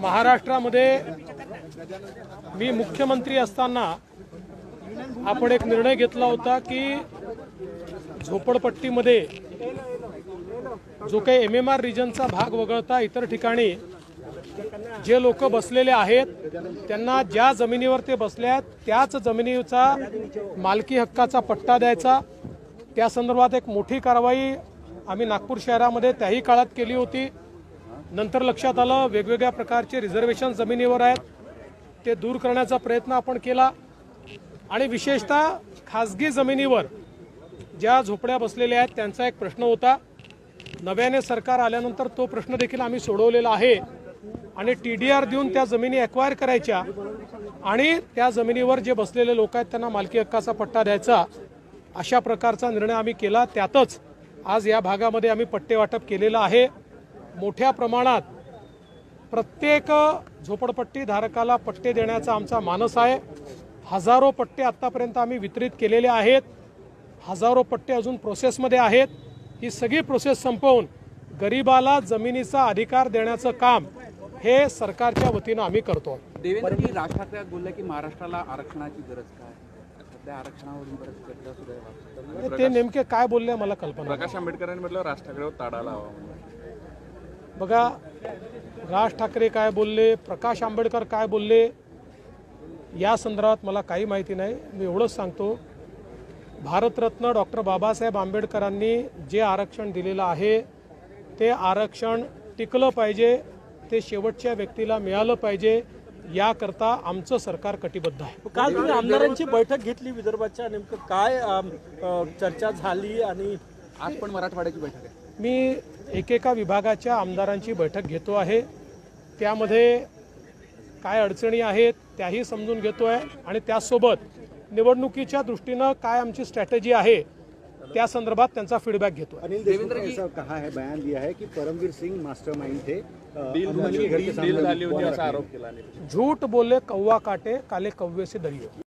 महाराष्ट्रामध्ये मी मुख्यमंत्री असताना आपण एक निर्णय घेतला होता की झोपडपट्टीमध्ये जो काही एम एम आर रिजनचा भाग वगळता इतर ठिकाणी जे लोक बसलेले आहेत त्यांना ज्या जमिनीवर ते बसले आहेत त्याच जमिनीचा मालकी हक्काचा पट्टा द्यायचा. त्या संदर्भात एक मोठी कारवाई आम्ही नागपूर शहरामध्ये त्याही काळात केली होती. नंतर लक्षात आलं वेगवेगळ्या प्रकारचे रिझर्वेशन जमिनीवर आहेत. ते दूर करण्याचा प्रयत्न आपण केला. आणि विशेषतः खाजगी जमिनीवर ज्या झोपड्या बसलेल्या आहेत त्यांचा एक प्रश्न होता. नव्याने सरकार आल्यानंतर तो प्रश्न देखील आम्ही सोडवलेला आहे. आणि टी डी आर देऊन त्या जमिनी अक्वायर करायच्या आणि त्या जमिनीवर जे बसलेले लोक आहेत त्यांना मालकी हक्काचा पट्टा द्यायचा. अशा प्रकारचा निर्णय आम्ही केला. त्यातच आज या भागामध्ये आम्ही पट्टे वाटप केलेलं आहे. मोठ्या प्रमाणात प्रत्येक झोपडपट्टी धारकाला पट्टे देण्याचा आमचा मानस आहे. हजारो पट्टे आत्तापर्यंत आम्ही वितरित केलेले आहेत. हजारो पट्टे अजून प्रोसेसमध्ये आहेत. ही सगळी प्रोसेस संपवून गरिबाला जमिनीचा अधिकार देण्याचं काम हे सरकारच्या वतीनं आम्ही करतो देवेंद्रजी राज ठाकरे बोलले की महाराष्ट्राला आरक्षणाची गरज काय? ते नेमके काय बोलले मला कल्पना. प्रकाश आंबेडकरांनी म्हटलं राज ठाकरेवर ताडा लावा बघा राज ठाकरे काय बोलले प्रकाश आंबेडकर काय बोलले या संदर्भात मला काही माहिती नाही. मी एवढंच सांगतो भारतरत्न डॉक्टर बाबासाहेब आंबेडकरांनी जे आरक्षण दिलेलं आहे ते आरक्षण टिकलं पाहिजे ते शेवटच्या व्यक्तीला मिळालं पाहिजे याकरता आमचं सरकार कटिबद्ध आहे. काल तुम्ही आमदारांची बैठक घेतली विदर्भाच्या नेमकं काय चर्चा झाली आणि आज पण मराठवाड्याची बैठक आहे. मी एकेका विभागाच्या आमदारांची बैठक घेतो आहे. त्यामध्ये काय अडचणी आहेत त्याही समजून घेतो आहे आणि त्यासोबत निवडणुकीच्या दृष्टीनं काय आमची स्ट्रॅटेजी आहे त्या संदर्भात त्यांचा फीडबॅक घेतो आहे अनिल ऐसा कहा है बयान दिया है कि परमवीर सिंह मास्टरमाइंड थे. के डील झाली होती असा आरोप केला झूठ बोले कौवा काटे काले कव्वे से दरियो.